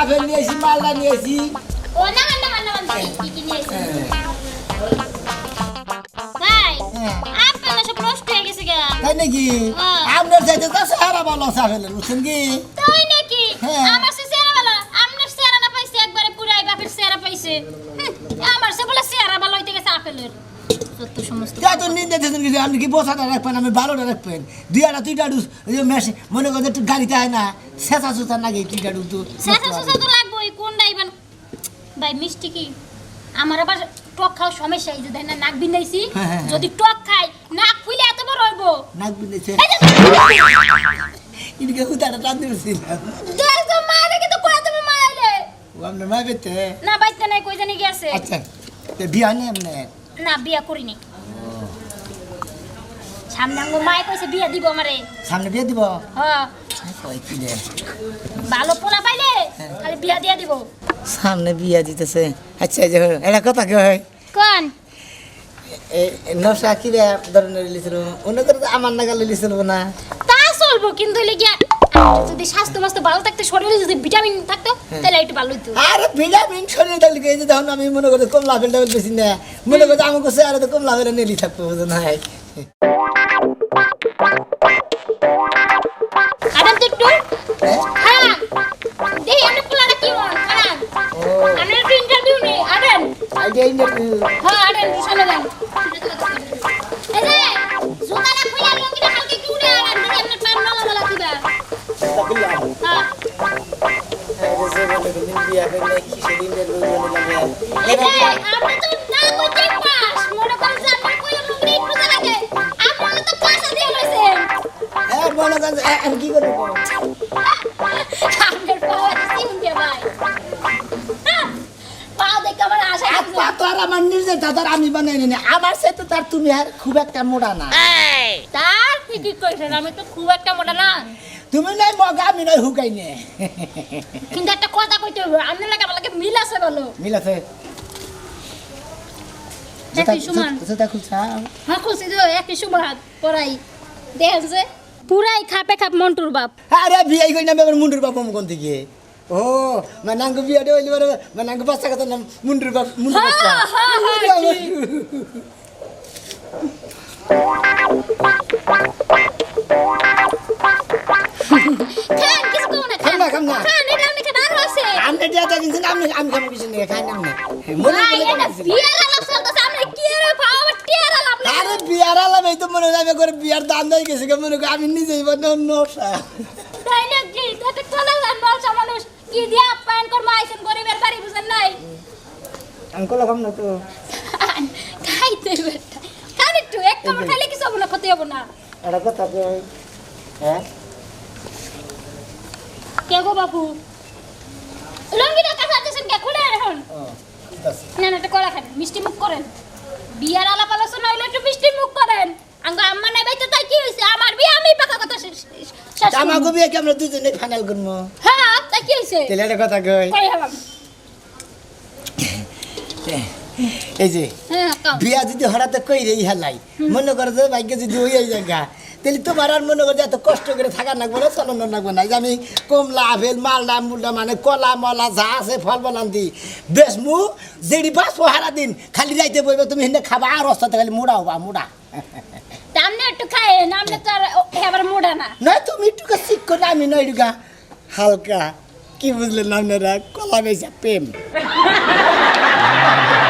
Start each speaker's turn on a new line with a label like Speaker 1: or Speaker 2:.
Speaker 1: Apple নিয়েছি মালদা নিয়েছি
Speaker 2: ও না না না না কি কি নিয়ে এসেছে?
Speaker 1: হ্যাঁ।
Speaker 2: আপেল হয়ে। গেছে গা।
Speaker 1: তাই নাকি?
Speaker 2: হ্যাঁ।
Speaker 1: আপনার চাইতে তো সারা ভালো আছে আপেলের বুঝছেন কি?
Speaker 2: তাই নাকি?
Speaker 1: হ্যাঁ।
Speaker 2: আমার সে চেহারা ভালো আপনার চেহারা না পাইছে একবারে পুরাই বাপের পাইছে। আমার সে বলে ভালো হইতে গেছে আপেলের।
Speaker 1: আপনি কি বসাটা রাখবেন আমি ভালোটা রাখবেন। দুই আটা দুইটা ওই মনে করছে একটু গাড়িতে হয় না শেষা সুতা নাকি দুইটা ডুস তো?
Speaker 2: শেষা শেষা তো লাগবোই কোনটা ইবান ভাই মিষ্টি কি? আমার আবার টক খাওয়ার সমস্যা এই যে দেখেন না নাক বিন্দাইছি
Speaker 1: হ্যাঁ, হ্যাঁ, হ্যাঁ।
Speaker 2: যদি টক খাই নাক ফুলে এত বড় হইব।
Speaker 1: নাক
Speaker 2: এই যে
Speaker 1: এদিকে হুতাটা টান দিয়েছিলাম
Speaker 2: দেখ তো মা দেখে তো কোয়া তুমি মা আইলে
Speaker 1: ও আপনার মা বেতে
Speaker 2: না বাইতে নাই কই জানি গেছে।
Speaker 1: আচ্ছা তো বিয়া নেই আপনার
Speaker 2: না বিয়া করিনি। সামনে আঙ্গো মায়ে কইছে বিয়া দিব আমারে।
Speaker 1: সামনে বিয়া দিব?
Speaker 2: হ্যাঁ
Speaker 1: কি
Speaker 2: ভালো পোলা পাইলে খালি বিয়া দিয়া দিব।
Speaker 1: সামনে বিয়া দিতেছে। আচ্ছা যে এটা কথা কে হয়?
Speaker 2: কোন?
Speaker 1: নশা কি রে ধরনের লিছিল অন্য করে তো আমার নাগালে লিছিল না।
Speaker 2: তা চলবো কিন্তু হইলে গিয়া যদি স্বাস্থ্য মাস্ত ভালো থাকতো শরীরে যদি ভিটামিন থাকতো তাহলে একটু ভালো
Speaker 1: আর ভিটামিন শরীরে তাহলে এই যে আমি মনে করি কমলা আপেল টাপেল বেশি না মনে করছি আমাকে সে আর তো কমলা আপেল নেলি বুঝো না
Speaker 2: ইন্টারভিউ হ্যাঁ আরাম সামনে দেন। এই যে জোতাটা খুলে লঙ্গিটা কালকে একটু উড়ে আরাম দিদি আপনার পান মালা মালা দিবা। হ্যাঁ। আমরা তো না করতে পাস। মনে করেন যে আপনার কইলে লঙ্গি একটু লাগে। আপনারা তো পাশা দিয়ে লইছেন
Speaker 1: মনে করেন আমি কি করব?
Speaker 2: দেখে আমার আশা
Speaker 1: আর পা তো আর আমার নিজের দাদার আমি বানাই নি আমার সাথে তার তুমি আর খুব একটা মোটা না।
Speaker 2: তার ঠিকই কইছেন আমি তো খুব একটা মোটা না।
Speaker 1: তুমি নাই মগা আমি নয় হুকাই নে।
Speaker 2: কিন্তু একটা কথা কইতে হবে আপনার লাগে আমার লাগে মিল আছে বলো।
Speaker 1: মিল আছে।
Speaker 2: একই সমান।
Speaker 1: জুতা খুলছা
Speaker 2: হ্যাঁ খুলছি তো একই সমান পড়াই দেখেন যে পুরাই খাপে খাপ মন্টুর বাপ।
Speaker 1: আরে বিয়ে কই না আমার মুন্ডুর বাপ কোন থেকে? ও মানাঙ্গ বিয়ে দে হইলি বারে মানাঙ্গ বাচ্চা কথা নাম মুন্ডুর বাপ মুন্ডুর
Speaker 2: হ্যাঁ,
Speaker 1: বাচ্চা
Speaker 2: হ্যাঁ, হ্যাঁ, খান কিছু কম না
Speaker 1: খাম না, খাম না।
Speaker 2: খান এটা অনেক আরও আছে
Speaker 1: আমি দিয়া তা কিন্তু আমি আমি খাম কিছু নেই খাই না আমি মনে
Speaker 2: ভাই
Speaker 1: করে
Speaker 2: এটা বিয়ার আলাপ চলতেছে আমরা কি রে পাও আবার টিয়ার আলাপ লাগে।
Speaker 1: আরে বিয়ার আলাম এই তো মনে হয় করে বিয়ার দাম দেয় গেছে মনে করি আমি নিজেই বানো নশা
Speaker 2: কি দিয়া আপ্যায়ন করব? আইসেন গরিবের বাড়ি বুঝেন নাই?
Speaker 1: কলা না তো।
Speaker 2: খাইতে খান একটু এক কামড় খাইলে কিছু হবে না ক্ষতি হবে না।
Speaker 1: এটা কথা হ্যাঁ?
Speaker 2: কে গো বাপু? লঙ্গিটা আছেন কে? খুলে এখন। না না এটা খান মিষ্টি মুখ করেন। বিয়ার আলাপ আলোচনা হইলে একটু মিষ্টি মুখ করেন। আঙ্গ আম্মা নাই বাইতে তাই কি হইছে? আমার বিয়ে আমি পাকা কথা শেষ।
Speaker 1: আমাকে বিয়ে কি আমরা দুজনে ফাইনাল করব
Speaker 2: হ্যাঁ তাই কি হইছে?
Speaker 1: কথা কই?
Speaker 2: কই হলাম?
Speaker 1: এই যে
Speaker 2: হ্যাঁ
Speaker 1: বিয়া যদি হঠাৎ কই রে মনে করে যে ভাগ্য যদি ওই জায়গা তাহলে তোমার আর মনে করে যে এত কষ্ট করে থাকা লাগবে না চলন লাগবে না। যে আমি কমলা আপেল মালদা মুলদা মানে কলা মলা যা আছে ফল বলান দি। বেশ মু যেড়ি বাঁচবো হারা দিন খালি যাইতে বইবে তুমি হিনে খাবা আর অস্তাতে খালি মুড়া হবা মুড়া।
Speaker 2: সামনে একটু খায় নামলে তো আর এবার মোড়া না?
Speaker 1: না তুমি একটু শিখ করে আমি নয় হালকা। কি বুঝলেন আপনারা? কলা বেশা প্রেম।